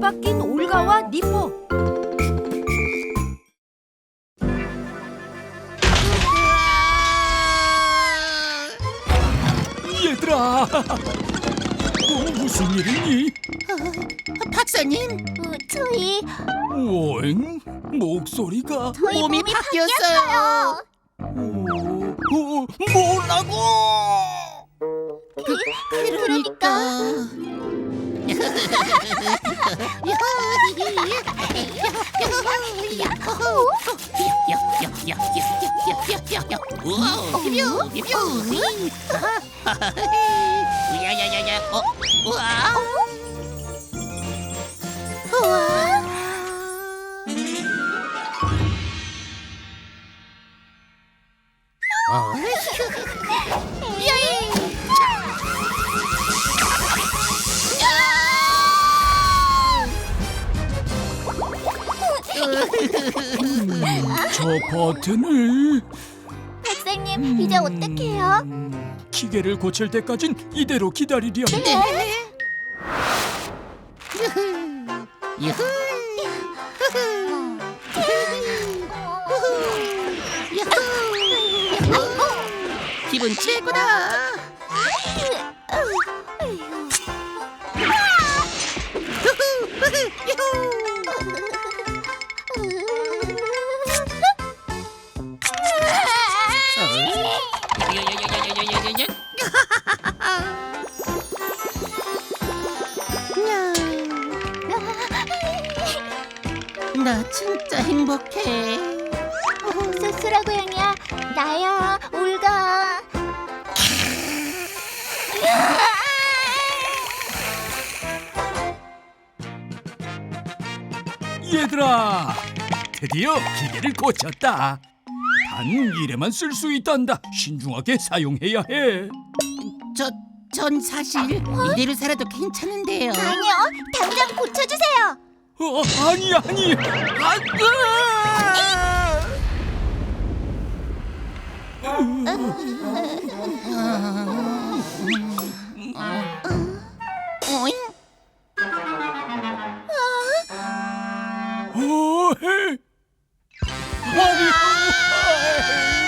뒤바뀐 올가와 니포. 얘들아, 어, 무슨 일이니? 박사님, 어, 저희 오잉? 목소리가 저희 몸이 바뀌었어요. 어, 어, 뭐라고? Dạ dạ dạ dạ. Ủa? Ủa? 저 버튼을 박사님 이제 어떡해요? 음, 기계를 고칠 때까진 이대로 기다리렴. 유후. 기분 최고다. 나 진짜 행복해. 쏘쏘라 고양이야 나야 올가 얘들아, 드디어 기계를 고쳤다. 단 일에만 쓸 수 있단다. 신중하게 사용해야 해. 저, 전 사실 이대로 살아도 괜찮은데요. 아니요, 당장 고쳐주세요. 어, 아니 아니. 안 돼. 오잉? 어, 해. 아니. Bye.